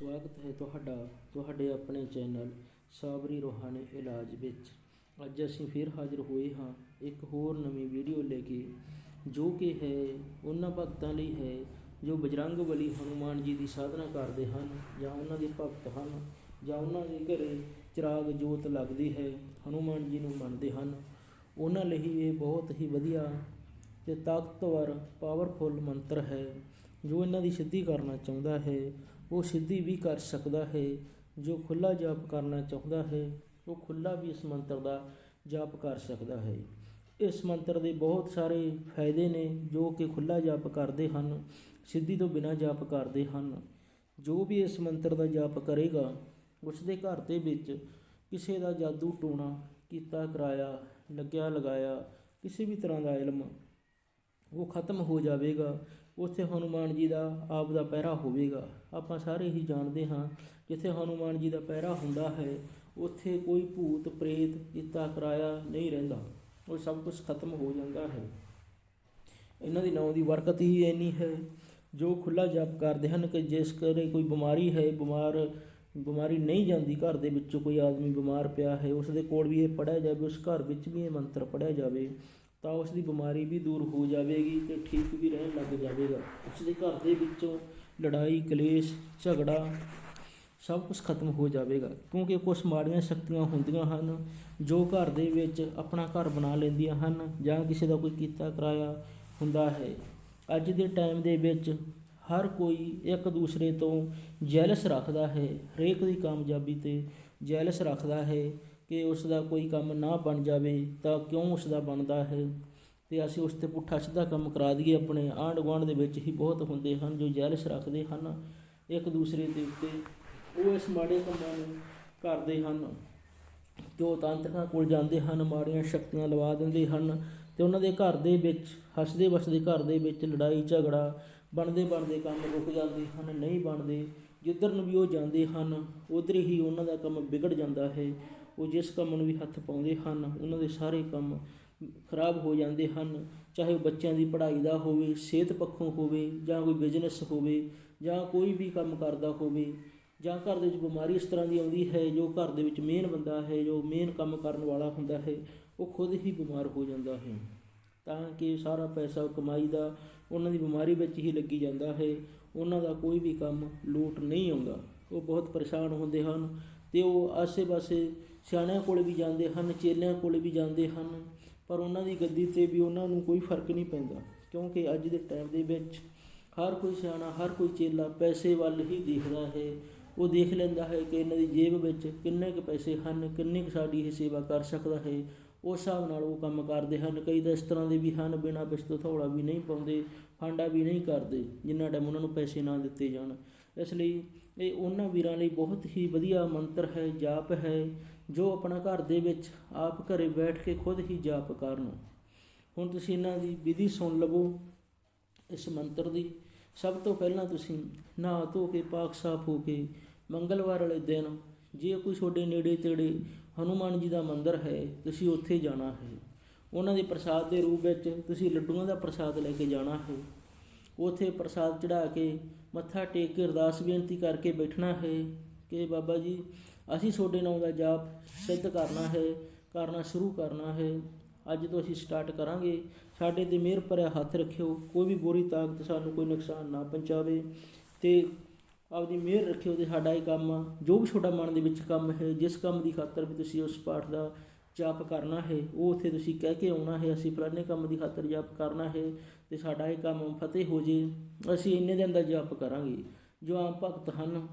ਸਵਾਗਤ ਹੈ ਤੁਹਾਡਾ, ਤੁਹਾਡੇ ਆਪਣੇ ਚੈਨਲ ਸਾਬਰੀ ਰੋਹਾਨੀ ਇਲਾਜ ਵਿੱਚ। ਅੱਜ ਅਸੀਂ ਫਿਰ ਹਾਜ਼ਰ ਹੋਏ ਹਾਂ ਇੱਕ ਹੋਰ ਨਵੀਂ ਵੀਡੀਓ ਲੈ ਕੇ, ਜੋ ਕਿ ਹੈ ਉਹਨਾਂ ਭਗਤਾਂ ਲਈ ਹੈ, ਜੋ ਬਜਰੰਗ ਬਲੀ ਹਨੂਮਾਨ ਜੀ ਦੀ ਸਾਧਨਾ ਕਰਦੇ ਹਨ, ਜਾਂ ਉਹਨਾਂ ਦੇ ਭਗਤ ਹਨ, ਜਾਂ ਉਹਨਾਂ ਦੇ ਘਰੇ ਚਿਰਾਗ ਜੋਤ ਲੱਗਦੀ ਹੈ, ਹਨੂਮਾਨ ਜੀ ਨੂੰ ਮੰਨਦੇ ਹਨ। ਉਹਨਾਂ ਲਈ ਇਹ ਬਹੁਤ ਹੀ ਵਧੀਆ ਤੇ ਤਾਕਤਵਰ ਪਾਵਰਫੁੱਲ ਮੰਤਰ ਹੈ, ਜੋ ਇਹਨਾਂ ਦੀ ਸਿੱਧੀ ਕਰਨਾ ਚਾਹੁੰਦਾ ਹੈ। ਉਹ ਸਿੱਧੀ ਵੀ ਕਰ ਸਕਦਾ ਹੈ, ਜੋ ਖੁੱਲਾ ਜਾਪ ਕਰਨਾ ਚਾਹੁੰਦਾ ਹੈ, ਉਹ ਖੁੱਲਾ ਵੀ ਇਸ ਮੰਤਰ ਦਾ ਜਾਪ ਕਰ ਸਕਦਾ ਹੈ। ਇਸ ਮੰਤਰ ਦੇ ਬਹੁਤ ਸਾਰੇ ਫਾਇਦੇ ਨੇ, ਜੋ ਕਿ ਖੁੱਲਾ ਜਾਪ ਕਰਦੇ ਹਨ, ਸਿੱਧੀ ਤੋਂ ਬਿਨਾਂ ਜਾਪ ਕਰਦੇ ਹਨ। ਜੋ ਵੀ ਇਸ ਮੰਤਰ ਦਾ ਜਾਪ ਕਰੇਗਾ ਉਸ ਦੇ ਘਰ ਦੇ ਵਿੱਚ ਕਿਸੇ ਦਾ ਜਾਦੂ ਟੋਣਾ, ਕੀਤਾ, ਕਰਾਇਆ, ਲੱਗਿਆ, ਲਗਾਇਆ, ਕਿਸੇ ਵੀ ਤਰ੍ਹਾਂ ਦਾ ਇਲਮ, ਉਹ ਖਤਮ ਹੋ ਜਾਵੇਗਾ। ਉੱਥੇ ਹਨੂਮਾਨ ਜੀ ਦਾ ਆਪ ਦਾ ਪਹਿਰਾ ਹੋਵੇਗਾ। ਆਪਾਂ ਸਾਰੇ ਹੀ ਜਾਣਦੇ ਹਾਂ, ਜਿੱਥੇ ਹਨੂਮਾਨ ਜੀ ਦਾ ਪਹਿਰਾ ਹੁੰਦਾ ਹੈ, ਉੱਥੇ ਕੋਈ ਭੂਤ, ਪ੍ਰੇਤ ਕੀਤਾ ਕਰਾਇਆ ਨਹੀਂ ਰਹਿੰਦਾ। ਉਹ ਸਭ ਕੁਝ ਖਤਮ ਹੋ ਜਾਂਦਾ ਹੈ। ਇਹਨਾਂ ਦੀ ਨਾਮ ਦੀ ਵਰਕਤ ਹੀ ਇੰਨੀ ਹੈ, ਜੋ ਖੁੱਲਾ ਜਪ ਕਰਦੇ ਹਨ ਕਿ ਜਿਸ ਕਰੇ ਕੋਈ ਬਿਮਾਰੀ ਹੈ, ਬਿਮਾਰ, ਬਿਮਾਰੀ ਨਹੀਂ ਜਾਂਦੀ, ਘਰ ਦੇ ਵਿੱਚੋਂ ਕੋਈ ਆਦਮੀ ਬਿਮਾਰ ਪਿਆ ਹੈ, ਉਸ ਦੇ ਕੋਲ ਵੀ ਇਹ ਪੜਿਆ ਜਾਵੇ, ਉਸ ਘਰ ਵਿੱਚ ਵੀ ਇਹ ਮੰਤਰ ਪੜਿਆ ਜਾਵੇ। ਤਾਂ ਉਸ ਦੀ ਬਿਮਾਰੀ ਵੀ ਦੂਰ ਹੋ ਜਾਵੇਗੀ ਤੇ ਠੀਕ ਵੀ ਰਹਿਣ ਲੱਗ ਜਾਵੇਗਾ। ਉਸ ਦੇ ਘਰ ਦੇ ਵਿੱਚੋਂ ਲੜਾਈ, ਕਲੇਸ਼, ਝਗੜਾ ਸਭ ਕੁਝ ਖਤਮ ਹੋ ਜਾਵੇਗਾ, ਕਿਉਂਕਿ ਕੁਝ ਮਾੜੀਆਂ ਸ਼ਕਤੀਆਂ ਹੁੰਦੀਆਂ ਹਨ ਜੋ ਘਰ ਦੇ ਵਿੱਚ ਆਪਣਾ ਘਰ ਬਣਾ ਲੈਂਦੀਆਂ ਹਨ ਜਾਂ ਕਿਸੇ ਦਾ ਕੋਈ ਕੀਤਾ ਕਰਾਇਆ ਹੁੰਦਾ ਹੈ। ਅੱਜ ਦੇ ਟਾਈਮ ਦੇ ਵਿੱਚ ਹਰ ਕੋਈ ਇੱਕ ਦੂਸਰੇ ਤੋਂ ਜੈਲਸ ਰੱਖਦਾ ਹੈ, ਹਰੇਕ ਦੀ ਕਾਮਯਾਬੀ ਤੇ ਜੈਲਸ ਰੱਖਦਾ ਹੈ। ਕਿ ਉਸ ਦਾ ਕੋਈ ਕੰਮ ਨਾ ਬਣ ਜਾਵੇ ਤਾਂ ਕਿਉਂ ਉਸ ਦਾ ਬਣਦਾ ਹੈ? ਤੇ ਅਸੀਂ ਉਸ ਤੇ ਪੁੱਠਾ ਸਿੱਧਾ ਕੰਮ ਕਰਾ ਦਈਏ। ਆਪਣੇ ਆਂਢ ਗੁਆਂਢ ਦੇ ਵਿੱਚ ਹੀ ਬਹੁਤ ਹੁੰਦੇ ਹਨ ਜੋ ਜੈਲਸ ਰੱਖਦੇ ਹਨ। ਇੱਕ ਦੂਸਰੇ ਦੇ ਉੱਤੇ ਉਹ ਇਸ ਮਾੜੇ ਕੰਮਾਂ ਨੂੰ ਕਰਦੇ ਹਨ। ਤੇ ਉਹ ਤਾਂਤਰਿਕਾਂ ਕੋਲ ਜਾਂਦੇ ਹਨ, ਮਾੜੀਆਂ ਸ਼ਕਤੀਆਂ ਲਵਾ ਦਿੰਦੇ ਹਨ ਤੇ ਉਹਨਾਂ ਦੇ ਘਰ ਦੇ ਵਿੱਚ, ਹੱਸਦੇ ਵਸਦੇ ਘਰ ਦੇ ਵਿੱਚ ਲੜਾਈ, ਝਗੜਾ ਬਣਦੇ ਬਣਦੇ ਕੰਮ ਰੁਕ ਜਾਂਦੇ ਹਨ, ਨਹੀਂ ਬਣਦੇ। ਜਿੱਧਰ ਨੂੰ ਵੀ ਉਹ ਜਾਂਦੇ ਹਨ, ਉਧਰ ਹੀ ਉਹਨਾਂ ਦਾ ਕੰਮ ਵਿਗੜ ਜਾਂਦਾ ਹੈ। ਉਹ ਜਿਸ ਕੰਮ ਨੂੰ ਵੀ ਹੱਥ ਪਾਉਂਦੇ ਹਨ, ਉਹਨਾਂ ਦੇ ਸਾਰੇ ਕੰਮ ਖਰਾਬ ਹੋ ਜਾਂਦੇ ਹਨ। ਚਾਹੇ ਉਹ ਬੱਚਿਆਂ ਦੀ ਪੜ੍ਹਾਈ ਦਾ ਹੋਵੇ, ਸਿਹਤ ਪੱਖੋਂ ਹੋਵੇ, ਜਾਂ ਕੋਈ ਬਿਜ਼ਨਸ ਹੋਵੇ, ਜਾਂ ਕੋਈ ਵੀ ਕੰਮ ਕਰਦਾ ਹੋਵੇ, ਜਾਂ ਘਰ ਦੇ ਵਿੱਚ ਬਿਮਾਰੀ ਇਸ ਤਰ੍ਹਾਂ ਦੀ ਆਉਂਦੀ ਹੈ, ਜੋ ਘਰ ਦੇ ਵਿੱਚ ਮੇਨ ਬੰਦਾ ਹੈ, ਜੋ ਮੇਨ ਕੰਮ ਕਰਨ ਵਾਲਾ ਹੁੰਦਾ ਹੈ, ਉਹ ਖੁਦ ਹੀ ਬਿਮਾਰ ਹੋ ਜਾਂਦਾ ਹੈ। ਤਾਂ ਕਿ ਸਾਰਾ ਪੈਸਾ ਕਮਾਈ ਦਾ ਉਹਨਾਂ ਦੀ ਬਿਮਾਰੀ ਵਿੱਚ ਹੀ ਲੱਗੀ ਜਾਂਦਾ ਹੈ। ਉਹਨਾਂ ਦਾ ਕੋਈ ਵੀ ਕੰਮ ਲੋਟ ਨਹੀਂ ਆਉਂਦਾ। ਉਹ ਬਹੁਤ ਪਰੇਸ਼ਾਨ ਹੁੰਦੇ ਹਨ ਤੇ ਉਹ ਆਸੇ-ਪਾਸੇ ਸਿਆਣਿਆਂ ਕੋਲ ਵੀ ਜਾਂਦੇ ਹਨ, ਚੇਲਿਆਂ ਕੋਲ ਵੀ ਜਾਂਦੇ ਹਨ, ਪਰ ਉਹਨਾਂ ਦੀ ਗੱਦੀ ਤੇ ਵੀ ਉਹਨਾਂ ਨੂੰ ਕੋਈ ਫ਼ਰਕ ਨਹੀਂ ਪੈਂਦਾ, ਕਿਉਂਕਿ ਅੱਜ ਦੇ ਟਾਈਮ ਦੇ ਵਿੱਚ ਹਰ ਕੋਈ ਸਿਆਣਾ, ਹਰ ਕੋਈ ਚੇਲਾ ਪੈਸੇ ਵੱਲ ਹੀ ਦੇਖਦਾ ਹੈ। ਉਹ ਦੇਖ ਲੈਂਦਾ ਹੈ ਕਿ ਇਹਨਾਂ ਦੀ ਜੇਬ ਵਿੱਚ ਕਿੰਨੇ ਕੁ ਪੈਸੇ ਹਨ, ਕਿੰਨੀ ਕੁ ਸਾਡੀ ਇਹ ਸੇਵਾ ਕਰ ਸਕਦਾ ਹੈ। ਉਸ ਹਿਸਾਬ ਨਾਲ ਉਹ ਕੰਮ ਕਰਦੇ ਹਨ। ਕਈ ਤਾਂ ਇਸ ਤਰ੍ਹਾਂ ਦੇ ਵੀ ਹਨ, ਬਿਨਾਂ ਪਿਛਤੋਂ ਥੋੜਾ ਵੀ ਨਹੀਂ ਪਾਉਂਦੇ ਫਾਂਡਾ ਵੀ ਨਹੀਂ ਕਰਦੇ, ਜਿੰਨਾ ਟਾਈਮ ਉਹਨਾਂ ਨੂੰ ਪੈਸੇ ਨਾ ਦਿੱਤੇ ਜਾਣ। ਇਸ ਲਈ ਇਹ ਉਹਨਾਂ ਵੀਰਾਂ ਲਈ ਬਹੁਤ ਹੀ ਵਧੀਆ ਮੰਤਰ ਹੈ, ਜਾਪ ਹੈ। ਜੋ ਆਪਣਾ ਘਰ ਦੇ ਵਿੱਚ ਆਪ ਘਰੇ ਬੈਠ ਕੇ ਖੁਦ ਹੀ ਜਾਪ ਕਰਨ। ਹੁਣ ਤੁਸੀਂ ਇਹਨਾਂ ਦੀ ਵਿਧੀ ਸੁਣ ਲਵੋ ਇਸ ਮੰਤਰ ਦੀ। ਸਭ ਤੋਂ ਪਹਿਲਾਂ ਤੁਸੀਂ ਨਹਾ ਧੋ ਕੇ ਪਾਕ ਸਾਫ਼ ਹੋ ਕੇ ਮੰਗਲਵਾਰ ਵਾਲੇ ਦਿਨ ਜੇ ਕੋਈ ਤੁਹਾਡੇ ਨੇੜੇ ਤੇੜੇ ਹਨੂਮਾਨ ਜੀ ਦਾ ਮੰਦਿਰ ਹੈ, ਤੁਸੀਂ ਉੱਥੇ ਜਾਣਾ ਹੈ। ਉਹਨਾਂ ਦੇ ਪ੍ਰਸਾਦ ਦੇ ਰੂਪ ਵਿੱਚ ਤੁਸੀਂ ਲੱਡੂਆਂ ਦਾ ਪ੍ਰਸਾਦ ਲੈ ਕੇ ਜਾਣਾ ਹੈ। ਉਥੇ ਪ੍ਰਸਾਦ ਚੜਾ ਕੇ ਮੱਥਾ ਟੇਕ ਕੇ ਅਰਦਾਸ ਬੇਨਤੀ ਕਰਕੇ ਬੈਠਣਾ ਹੈ ਕਿ ਬਾਬਾ ਜੀ ਅਸੀਂ ਤੁਹਾਡੇ ਨਾਮ ਦਾ ਜਾਪ ਸਿੱਧ ਕਰਨਾ ਹੈ, ਕਰਨਾ ਸ਼ੁਰੂ ਕਰਨਾ ਹੈ। ਅੱਜ ਤੋਂ ਅਸੀਂ ਸਟਾਰਟ ਕਰਾਂਗੇ। ਸਾਡੇ ਤੇ ਮਿਹਰ ਭਰਿਆ ਹੱਥ ਰੱਖਿਓ। ਕੋਈ ਵੀ ਬੁਰੀ ਤਾਕਤ ਸਾਨੂੰ ਕੋਈ ਨੁਕਸਾਨ ਨਾ ਪਹੁੰਚਾਵੇ ਤੇ ਆਪਦੀ ਮਿਹਰ ਰੱਖਿਓ ਤੇ ਸਾਡਾ ਇਹ ਕੰਮ, ਜੋ ਵੀ ਤੁਹਾਡਾ ਮਨ ਦੇ ਵਿੱਚ ਕੰਮ ਹੈ, ਜਿਸ ਕੰਮ ਦੀ ਖਾਤਰ ਵੀ ਤੁਸੀਂ ਉਸ ਪਾਠ ਦਾ ਜਾਪ ਕਰਨਾ ਹੈ, ਉਹ ਉੱਥੇ ਤੁਸੀਂ ਕਹਿ ਕੇ ਆਉਣਾ ਹੈ। ਅਸੀਂ ਫਲਾਣੇ ਕੰਮ ਦੀ ਖਾਤਰ ਜਾਪ ਕਰਨਾ ਹੈ ਤੇ ਸਾਡਾ ਇਹ ਕੰਮ ਫਤਿਹ ਹੋ ਜੇ। ਅਸੀਂ ਇੰਨੇ ਦਿਨ ਦਾ ਜਾਪ ਕਰਾਂਗੇ। ਜੋ ਆਮ ਭਗਤ ਹਨ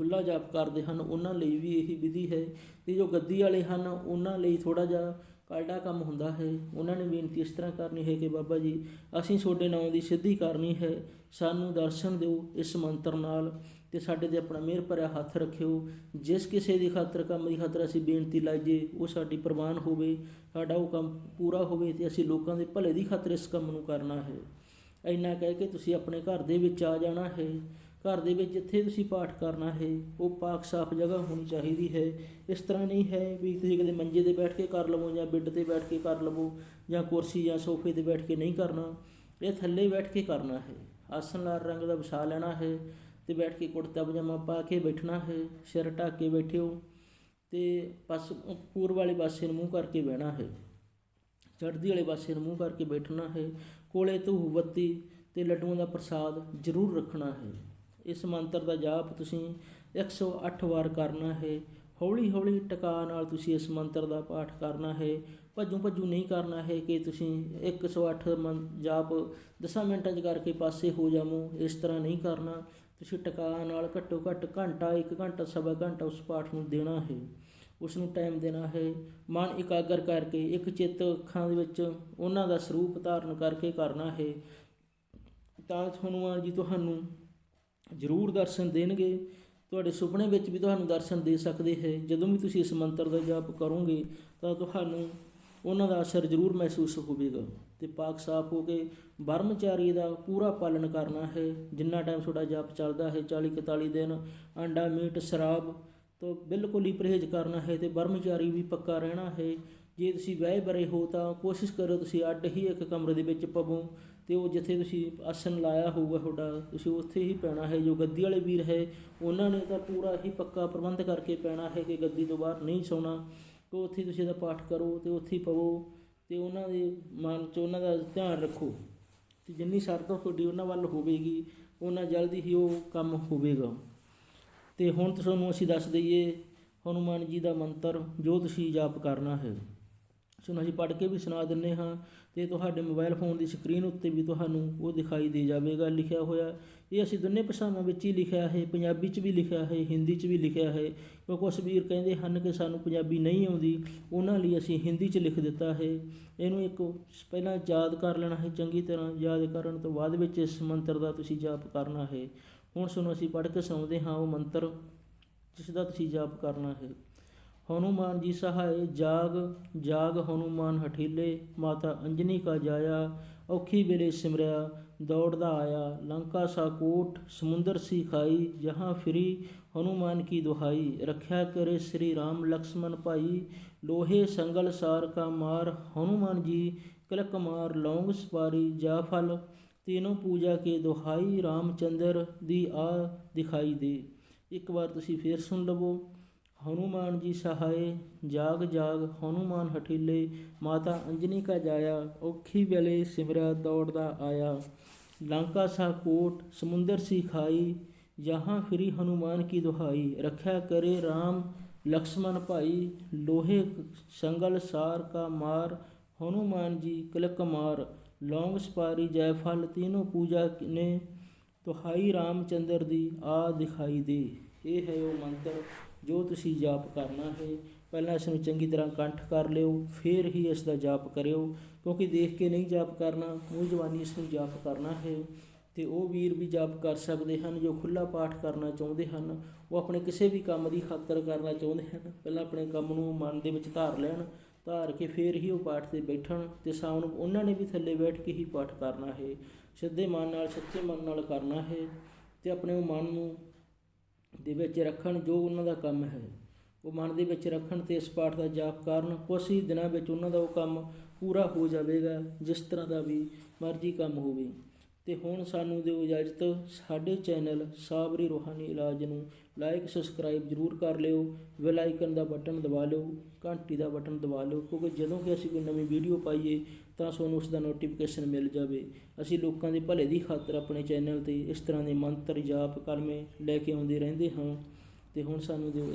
ਖੁੱਲਾ ਜਾਪ ਕਰਦੇ ਹਨ, ਉਹਨਾਂ ਲਈ ਵੀ ਇਹੀ ਵਿਧੀ ਹੈ ਤੇ ਜੋ ਗੱਦੀ ਵਾਲੇ ਹਨ, ਉਹਨਾਂ ਲਈ ਥੋੜਾ ਜਿਹਾ ਕਾਲਡਾ ਕੰਮ ਹੁੰਦਾ ਹੈ। ਉਹਨਾਂ ਨੇ ਬੇਨਤੀ ਇਸ ਤਰ੍ਹਾਂ ਕਰਨੀ ਹੈ ਕਿ ਬਾਬਾ ਜੀ, ਅਸੀਂ ਤੁਹਾਡੇ ਨਾਮ ਦੀ ਸਿੱਧੀ ਕਰਨੀ ਹੈ, ਸਾਨੂੰ ਦਰਸ਼ਨ ਦਿਓ ਇਸ ਮੰਤਰ ਨਾਲ ਤੇ ਸਾਡੇ ਤੇ ਆਪਣਾ ਮਿਹਰ ਭਰਿਆ ਹੱਥ ਰੱਖਿਓ। ਜਿਸ ਕਿਸੇ ਦੀ ਖਾਤਰ ਕੰਮ ਦੀ ਖਾਤਰ ਅਸੀਂ ਬੇਨਤੀ ਲਾਈਏ, ਉਹ ਸਾਡੀ ਪ੍ਰਵਾਨ ਹੋਵੇ, ਸਾਡਾ ਉਹ ਕੰਮ ਪੂਰਾ ਹੋਵੇ ਤੇ ਅਸੀਂ ਲੋਕਾਂ ਦੇ ਭਲੇ ਦੀ ਖਾਤਰ ਇਸ ਕੰਮ ਨੂੰ ਕਰਨਾ ਹੈ। ਇੰਨਾ ਕਹਿ ਕੇ ਤੁਸੀਂ ਆਪਣੇ ਘਰ ਦੇ ਵਿੱਚ ਆ ਜਾਣਾ ਹੈ। ਘਰ ਦੇ ਵਿੱਚ ਜਿੱਥੇ ਤੁਸੀਂ ਪਾਠ ਕਰਨਾ ਹੈ, ਉਹ ਪਾਕ ਸਾਫ਼ ਜਗ੍ਹਾ ਹੋਣੀ ਚਾਹੀਦੀ ਹੈ। ਇਸ ਤਰ੍ਹਾਂ ਨਹੀਂ ਹੈ ਵੀ ਤੁਸੀਂ ਕਦੇ ਮੰਜੇ ਤੇ ਬੈਠ ਕੇ ਕਰ ਲਵੋ ਜਾਂ ਬੈੱਡ ਤੇ ਬੈਠ ਕੇ ਕਰ ਲਵੋ ਜਾਂ ਕੁਰਸੀ ਜਾਂ ਸੋਫੇ ਤੇ ਬੈਠ ਕੇ ਨਹੀਂ ਕਰਨਾ। ਇਹ ਥੱਲੇ ਬੈਠ ਕੇ ਕਰਨਾ ਹੈ। ਆਸਨ ਲਾਲ ਰੰਗ ਦਾ ਵਿਛਾ ਲੈਣਾ ਹੈ ਤੇ ਬੈਠ ਕੇ ਕੁੜਤਾ ਪਜਾਮਾ ਪਾ ਕੇ ਬੈਠਣਾ ਹੈ। ਸਿਰ ਢੱਕ ਕੇ ਬੈਠਿਓ ਤੇ ਪਸ ਪੂਰਬ ਵਾਲੇ ਪਾਸੇ ਨੂੰ ਮੂੰਹ ਕਰਕੇ ਬਹਿਣਾ ਹੈ। ਚੜ੍ਹਦੀ ਵਾਲੇ ਪਾਸੇ ਨੂੰ ਮੂੰਹ ਕਰਕੇ ਬੈਠਣਾ ਹੈ। ਕੋਲੇ ਧੂਫ ਬੱਤੀ ਤੇ ਲੱਡੂਆਂ ਦਾ ਪ੍ਰਸਾਦ ਜ਼ਰੂਰ ਰੱਖਣਾ ਹੈ। ਇਸ ਮੰਤਰ ਦਾ ਜਾਪ ਤੁਸੀਂ 108 ਵਾਰ ਕਰਨਾ ਹੈ। ਹੌਲੀ ਹੌਲੀ ਟਿਕਾ ਨਾਲ ਤੁਸੀਂ ਇਸ ਮੰਤਰ ਦਾ ਪਾਠ ਕਰਨਾ ਹੈ। ਭੱਜੂ ਭੱਜੂ ਨਹੀਂ ਕਰਨਾ ਹੈ ਕਿ ਤੁਸੀਂ 108 ਮੰ, ਜਾਪ 10 ਮਿੰਟਾਂ 'ਚ ਕਰਕੇ ਪਾਸੇ ਹੋ ਜਾਵੋ। ਇਸ ਤਰ੍ਹਾਂ ਨਹੀਂ ਕਰਨਾ। ਤੁਸੀਂ ਟਿਕਾ ਨਾਲ ਘੱਟੋ ਘੱਟ ਘੰਟਾ 1 ਘੰਟਾ, ਸਵਾ ਘੰਟਾ ਉਸ ਪਾਠ ਨੂੰ ਦੇਣਾ ਹੈ। ਉਸ ਨੂੰ ਟਾਈਮ ਦੇਣਾ ਹੈ। ਮਨ ਇਕਾਗਰ ਕਰਕੇ, ਇੱਕ ਚਿੱਤ ਅੱਖਾਂ ਦੇ ਵਿੱਚ ਉਹਨਾਂ ਦਾ ਸਰੂਪ ਧਾਰਨ ਕਰਕੇ ਕਰਨਾ ਹੈ। ਤਾਂ ਤੁਹਾਨੂੰ ਜੀ, ਤੁਹਾਨੂੰ ਜ਼ਰੂਰ ਦਰਸ਼ਨ ਦੇਣਗੇ। ਤੁਹਾਡੇ ਸੁਪਨੇ ਵਿੱਚ ਵੀ ਤੁਹਾਨੂੰ ਦਰਸ਼ਨ ਦੇ ਸਕਦੇ ਹੈ। ਜਦੋਂ ਵੀ ਤੁਸੀਂ ਇਸ ਮੰਤਰ ਦਾ ਜਾਪ ਕਰੋਗੇ, ਤਾਂ ਤੁਹਾਨੂੰ ਉਹਨਾਂ ਦਾ ਅਸਰ ਜ਼ਰੂਰ ਮਹਿਸੂਸ ਹੋਵੇਗਾ। ਤੇ ਪਾਕ ਸਾਫ਼ ਹੋ ਕੇ ਬ੍ਰਹਮਚਾਰੀ ਦਾ ਪੂਰਾ ਪਾਲਣ ਕਰਨਾ ਹੈ। ਜਿੰਨਾ ਟਾਈਮ ਤੁਹਾਡਾ ਜਾਪ ਚੱਲਦਾ ਹੈ 40 41 ਦਿਨ, ਅੰਡਾ, ਮੀਟ, ਸ਼ਰਾਬ ਤੋਂ ਬਿਲਕੁਲ ਹੀ ਪਰਹੇਜ਼ ਕਰਨਾ ਹੈ ਤੇ ਬ੍ਰਹਮਚਾਰੀ ਵੀ ਪੱਕਾ ਰਹਿਣਾ ਹੈ। ਜੇ ਤੁਸੀਂ ਵਿਆਹ ਬਰੇ ਹੋ, ਤਾਂ ਕੋਸ਼ਿਸ਼ ਕਰੋ ਤੁਸੀਂ ਅੱਡ ਹੀ ਇੱਕ ਕਮਰੇ ਦੇ ਵਿੱਚ ਪਵੋ। ਤੇ ਉਹ ਜਿੱਥੇ ਤੁਸੀਂ ਆਸਨ ਲਾਇਆ ਹੋਊਗਾ ਤੁਹਾਡਾ, ਤੁਸੀਂ ਉੱਥੇ ਹੀ ਪੈਣਾ ਹੈ। ਜੋ ਗੱਦੀ ਵਾਲੇ ਵੀਰ ਹੈ, ਉਹਨਾਂ ਨੇ ਤਾਂ ਪੂਰਾ ਹੀ ਪੱਕਾ ਪ੍ਰਬੰਧ ਕਰਕੇ ਪੈਣਾ ਹੈ ਕਿ ਗੱਦੀ ਤੋਂ ਬਾਹਰ ਨਹੀਂ ਸੌਣਾ। ਤੇ ਉੱਥੇ ਤੁਸੀਂ ਇਹਦਾ ਪਾਠ ਕਰੋ ਤੇ ਉੱਥੇ ਹੀ ਪਵੋ ਤੇ ਉਹਨਾਂ ਦੇ ਮਨ 'ਚ ਉਹਨਾਂ ਦਾ ਧਿਆਨ ਰੱਖੋ। ਤੇ ਜਿੰਨੀ ਸ਼ਰਧਾ ਤੁਹਾਡੀ ਉਹਨਾਂ ਵੱਲ ਹੋਵੇਗੀ, ਉਹਨਾਂ ਜਲਦੀ ਹੀ ਉਹ ਕੰਮ ਹੋਵੇਗਾ। ਤੇ ਹੁਣ ਤੁਹਾਨੂੰ ਅਸੀਂ ਦੱਸ ਦਈਏ, ਹਨੂਮਾਨ ਜੀ ਦਾ ਮੰਤਰ, ਜੋ ਤੁਸੀਂ ਜਾਪ ਕਰਨਾ ਹੈ। ਸੁਣੋ ਅਸੀਂ ਪੜ੍ਹ ਕੇ ਵੀ ਸੁਣਾ ਦਿੰਨੇ ਹਾਂ ਤੇ ਤੁਹਾਡੇ ਮੋਬਾਈਲ ਫੋਨ ਦੀ ਸਕਰੀਨ ਉੱਤੇ ਵੀ ਤੁਹਾਨੂੰ ਉਹ ਦਿਖਾਈ ਦੇ ਜਾਵੇਗਾ, ਲਿਖਿਆ ਹੋਇਆ। ਇਹ ਅਸੀਂ ਦੋਨੇ ਭਾਸ਼ਾਵਾਂ ਵਿੱਚ ਹੀ ਲਿਖਿਆ ਹੈ, ਪੰਜਾਬੀ 'ਚ ਵੀ ਲਿਖਿਆ ਹੈ, ਹਿੰਦੀ 'ਚ ਵੀ ਲਿਖਿਆ ਹੈ। ਕਿਉਂਕਿ ਕੁਛ ਵੀਰ ਕਹਿੰਦੇ ਹਨ ਕਿ ਸਾਨੂੰ ਪੰਜਾਬੀ ਨਹੀਂ ਆਉਂਦੀ, ਉਹਨਾਂ ਲਈ ਅਸੀਂ ਹਿੰਦੀ 'ਚ ਲਿਖ ਦਿੱਤਾ ਹੈ। ਇਹਨੂੰ ਇੱਕ ਪਹਿਲਾਂ ਯਾਦ ਕਰ ਲੈਣਾ ਹੈ, ਚੰਗੀ ਤਰ੍ਹਾਂ ਯਾਦ ਕਰਨ ਤੋਂ ਬਾਅਦ ਵਿੱਚ ਇਸ ਮੰਤਰ ਦਾ ਤੁਸੀਂ ਜਾਪ ਕਰਨਾ ਹੈ। ਹੁਣ ਸੁਣੋ, ਅਸੀਂ ਪੜ੍ਹ ਕੇ ਸੁਣਾਉਂਦੇ ਹਾਂ ਉਹ ਮੰਤਰ ਜਿਸ ਦਾ ਤੁਸੀਂ ਜਾਪ ਕਰਨਾ ਹੈ। हनुमान जी सहाय जाग जाग हनुमान ਹਠੀਲੇ, ਮਾਤਾ ਅੰਜਨੀ ਕਾ ਜਾਇਆ, ਔਖੀ ਵੇਲੇ ਸਿਮਰਿਆ, ਦੌੜਦਾ ਆਇਆ, ਲੰਕਾ ਸਾ ਕੋਟ ਸਮੁੰਦਰ ਸੀ ਖਾਈ, ਜਹਾਂ ਫਰੀ, ਹਨੂਮਾਨ ਕੀ ਦੁਹਾਈ, ਰੱਖਿਆ ਕਰੇ ਸ੍ਰੀ ਰਾਮ ਲక్ష్మణ ਭਾਈ, ਲੋਹੇ ਸੰਗਲ ਸਾਰ ਕਾ ਮਾਰ, ਹਨੂਮਾਨ ਜੀ ਕਲਕ ਮਾਰ, ਲੌਂਗ ਸਵਾਰੀ, ਜਾ ਫਲ, ਤੀਨੋਂ ਪੂਜਾ ਕੇ ਦੁਹਾਈ, ਰਾਮਚੰਦਰ ਦੀ ਆ ਦਿਖਾਈ ਦੇ। ਇੱਕ ਵਾਰ ਤੁਸੀਂ ਫੇਰ ਸੁਣ ਲਵੋ। हनुमान जी सहाय जाग जाग ਹਨੂਮਾਨ ਹਠੀਲੇ, ਮਾਤਾ ਅੰਜਨੀ ਕਾ ਜਾਇਆ, ਔਖੀ ਵੇਲੇ ਸਿਮਰਿਆ ਦੌੜਦਾ ਆਇਆ। ਲੰਕਾ ਸਾ ਕੋਟ, ਸਮੁੰਦਰ ਸੀ ਖਾਈ ਜਹਾਂ ਫਰੀ ਹਨੂਮਾਨ ਕੀ ਦੁਹਾਈ। ਰੱਖਿਆ ਕਰੇ RAM ਲక్ష్మణ ਭਾਈ, ਲੋਹੇ ਸੰਗਲ ਸਾਰ ਕਾ ਮਾਰ, ਹਨੂਮਾਨ ਜੀ ਕਲਕ ਮਾਰ। ਲੌਂਗ ਸਪਾਰੀ ਜੈਫਲ ਤੀਨੋਂ ਪੂਜਾ ਨੇ ਤੁਹਾਈ ਰਾਮਚੰਦਰ ਦੀ ਆ ਦਿਖਾਈ ਦੇ। ਇਹ ਹੈ ਉਹ ਮੰਤਰ ਜੋ ਤੁਸੀਂ ਜਾਪ ਕਰਨਾ ਹੈ, ਪਹਿਲਾਂ ਇਸ ਨੂੰ ਚੰਗੀ ਤਰ੍ਹਾਂ ਕੰਠ ਕਰ ਲਿਓ, ਫਿਰ ਹੀ ਇਸ ਦਾ ਜਾਪ ਕਰਿਓ। ਕਿਉਂਕਿ ਦੇਖ ਕੇ ਨਹੀਂ ਜਾਪ ਕਰਨਾ ਮੂੰਹ ਜ਼ਬਾਨੀ ਇਸ ਨੂੰ ਜਾਪ ਕਰਨਾ ਹੈ। ਤੇ ਉਹ ਵੀਰ ਵੀ ਜਾਪ ਕਰ ਸਕਦੇ ਹਨ, ਜੋ ਖੁੱਲਾ ਪਾਠ ਕਰਨਾ ਚਾਹੁੰਦੇ ਹਨ, ਉਹ ਆਪਣੇ ਕਿਸੇ ਵੀ ਕੰਮ ਦੀ ਖਾਤਰ ਕਰਨਾ ਚਾਹੁੰਦੇ ਹਨ। ਪਹਿਲਾਂ ਆਪਣੇ ਕੰਮ ਨੂੰ ਮਨ ਦੇ ਵਿੱਚ ਧਾਰ ਲੈਣ, ਧਾਰ ਕੇ ਫਿਰ ਹੀ ਉਹ ਪਾਠ ਤੇ ਬੈਠਣ, ਤੇ ਸ਼ਾਮ ਨੂੰ ਉਹਨਾਂ ਨੇ ਵੀ ਥੱਲੇ ਬੈਠ ਕੇ ਹੀ ਪਾਠ ਕਰਨਾ ਹੈ। ਸਿੱਧੇ ਮਨ ਨਾਲ, ਸੱਚੇ ਮਨ ਨਾਲ ਕਰਨਾ ਹੈ, ਤੇ ਆਪਣੇ ਉਹ ਮਨ ਨੂੰ ਦੇ ਵਿੱਚ ਰੱਖਣ ਜੋ ਉਹਨਾਂ ਦਾ ਕੰਮ ਹੈ। ਉਹ ਮਨ ਦੇ ਵਿੱਚ ਰੱਖਣ ਤੇ ਇਸ ਪਾਠ ਦਾ ਜਾਪ ਕਰਨ, ਕੁਛ ਹੀ ਦਿਨਾਂ ਵਿੱਚ ਉਹਨਾਂ ਦਾ ਉਹ ਕੰਮ ਪੂਰਾ ਹੋ ਜਾਵੇਗਾ, ਜਿਸ ਤਰ੍ਹਾਂ ਦਾ ਵੀ ਮਰਜ਼ੀ ਕੰਮ ਹੋਵੇ। ਤੇ ਹੁਣ ਸਾਨੂੰ ਦਿਓ ਇਜਾਜ਼ਤ। ਸਾਡੇ ਚੈਨਲ ਸਾਬਰੀ ਰੋਹਾਨੀ ਇਲਾਜ ਨੂੰ ਲਾਈਕ ਸਬਸਕ੍ਰਾਈਬ ਜਰੂਰ ਕਰ ਲਿਓ। ਬੈਲ ਆਈਕਨ ਦਾ ਬਟਨ ਦਬਾ ਲਿਓ, ਘੰਟੀ ਦਾ ਬਟਨ ਦਬਾ ਲਿਓ, ਕਿਉਂਕਿ ਜਦੋਂ ਕਿ ਅਸੀਂ ਕੋਈ ਨਵੀਂ ਵੀਡੀਓ ਪਾਈਏ, ਤਾਂ ਤੁਹਾਨੂੰ ਉਸ ਦਾ ਨੋਟੀਫਿਕੇਸ਼ਨ ਮਿਲ ਜਾਵੇ। ਅਸੀਂ ਲੋਕਾਂ ਦੇ ਭਲੇ ਦੀ ਖਾਤਰ ਆਪਣੇ ਚੈਨਲ ਤੇ ਇਸ ਤਰ੍ਹਾਂ ਦੇ ਮੰਤਰ ਜਾਪ ਕਲਮੇ ਲੈ ਕੇ ਆਉਂਦੇ ਰਹਿੰਦੇ ਹਾਂ। ਤੇ ਹੁਣ ਸਾਨੂੰ ਦਿਓ